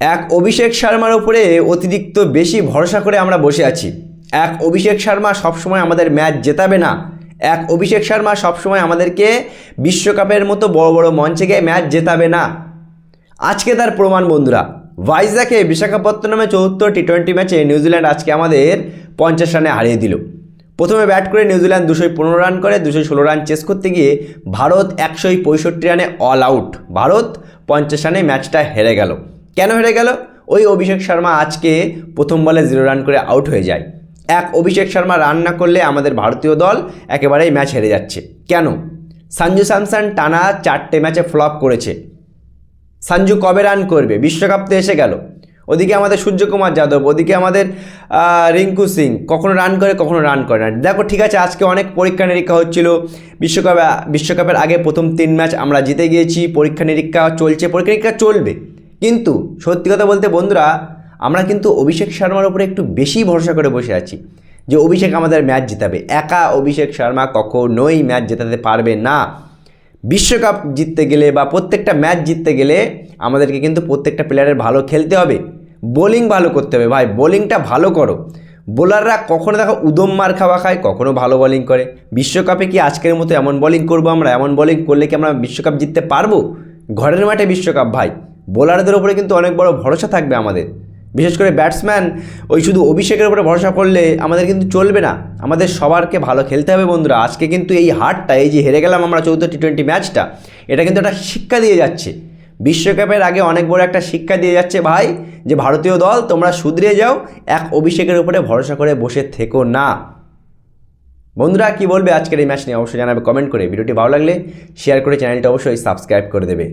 এক অভিষেক শর্মার উপরে অতিরিক্ত বেশি ভরসা করে আমরা বসে আছি। এক অভিষেক শর্মা সবসময় আমাদের ম্যাচ জেতাবে না। এক অভিষেক শর্মা সবসময় আমাদেরকে বিশ্বকাপের মতো বড় বড় মঞ্চে গিয়ে ম্যাচ জেতাবে না। আজকে তার প্রমাণ বন্ধুরা, ভাইজাকে বিশাখাপত্তনমে চৌত্তর টি টোয়েন্টি ম্যাচে নিউজিল্যান্ড আজকে আমাদের পঞ্চাশ রানে হারিয়ে দিল। প্রথমে ব্যাট করে নিউজিল্যান্ড দুশোই পনেরো রান করে দুশো ষোলো রান চেস করতে গিয়ে ভারত একশোই পঁয়ষট্টি রানে অল আউট। ভারত পঞ্চাশ রানে ম্যাচটা হেরে গেল। কেন হেরে গেল? ওই অভিষেক শর্মা আজকে প্রথম বলে জিরো রান করে আউট হয়ে যায়। এক অভিষেক শর্মা রান না করলে আমাদের ভারতীয় দল একেবারেই ম্যাচ হেরে যাচ্ছে। কেন? সঞ্জু স্যামসন টানা চারটে ম্যাচে ফ্লপ করেছে। সঞ্জু কবে রান করবে? বিশ্বকাপ তো এসে গেল। ওদিকে আমাদের সূর্যকুমার যাদব, ওদিকে আমাদের রিঙ্কু সিং, কখনো রান করে, কখনো রান করে না। দেখো, ঠিক আছে, আজকে অনেক পরীক্ষা নিরীক্ষা হচ্ছিল। বিশ্বকাপে, বিশ্বকাপের আগে প্রথম তিন ম্যাচ আমরা জিতে গিয়েছি। পরীক্ষা নিরীক্ষা চলছে, পরীক্ষা নিরীক্ষা চলবে। কিন্তু সত্যি কথা বলতে বন্ধুরা, আমরা কিন্তু অভিষেক শর্মার উপরে একটু বেশি ভরসা করে বসে আছি যে অভিষেক আমাদের ম্যাচ জিতাবে। একা অভিষেক শর্মা কখনোই ম্যাচ জেতাতে পারবে না। বিশ্বকাপ জিততে গেলে বা প্রত্যেকটা ম্যাচ জিততে গেলে আমাদেরকে কিন্তু প্রত্যেকটা প্লেয়ারের ভালো খেলতে হবে। বোলিং ভালো করতে হবে। ভাই বোলিংটা ভালো করো। বোলাররা কখনো দেখো উদম মার খাওয়া খায়, কখনো ভালো বোলিং করে। বিশ্বকাপে কি আজকের মতো এমন বোলিং করব আমরা? এমন বোলিং করলে কি আমরা বিশ্বকাপ জিততে পারব? ঘরের মাঠে বিশ্বকাপ, ভাই। বোলারদের উপরে কিন্তু অনেক বড় ভরসা থাকবে আমাদের। বিশেষ করে ব্যাটসম্যান ওই শুধু অভিষেকের উপরে ভরসা করলে আমাদের কিন্তু চলবে না। আমাদের সবারকে ভালো খেলতে হবে বন্ধুরা। আজকে কিন্তু এই হারটা, এই যে হেরে গেলাম আমরা চৌদ্দ টি টোয়েন্টি ম্যাচটা, এটা কিন্তু একটা শিক্ষা দিয়ে যাচ্ছে। বিশ্বকাপের আগে অনেক বড় একটা শিক্ষা দিয়ে যাচ্ছে ভাই, যে ভারতীয় দল, তোমরা শুধরে যাও, এক অভিষেকের উপরে ভরসা করে বসে থেকো না। বন্ধুরা, কি বলবে আজকের এই ম্যাচ নিয়ে অবশ্যই জানাবে কমেন্ট করে। ভিডিওটি ভালো লাগলে শেয়ার করে চ্যানেলটা অবশ্যই সাবস্ক্রাইব করে দেবে।